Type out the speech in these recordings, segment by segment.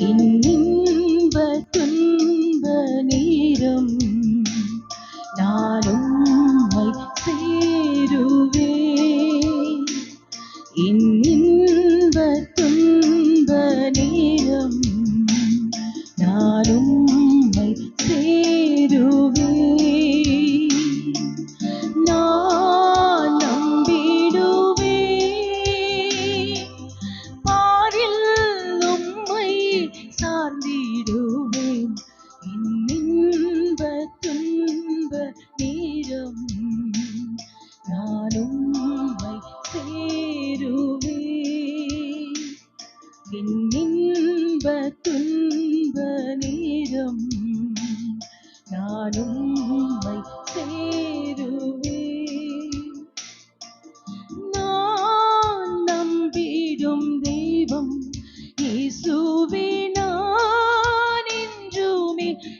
இன்ப துன்ப நேரம் நானும் சேருவே இன்னும் சார்ந்திடுவேன் இன்ப துன்ப நேரம் நானும் சேருவேன். என் இன்ப துன்ப நேரம் நானும் சேரு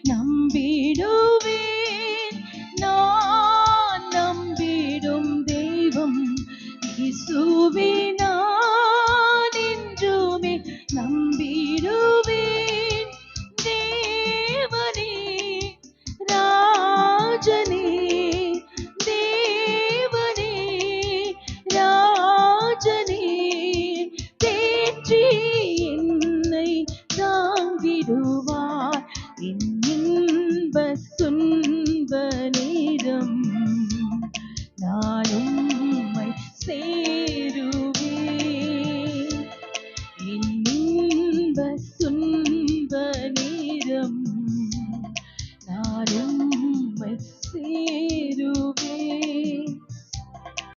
நம்பிடும். விதம் நானும் உம்மை சேருவே இன்ப துன்ப நேரம் நானும் உம்மை சேருவே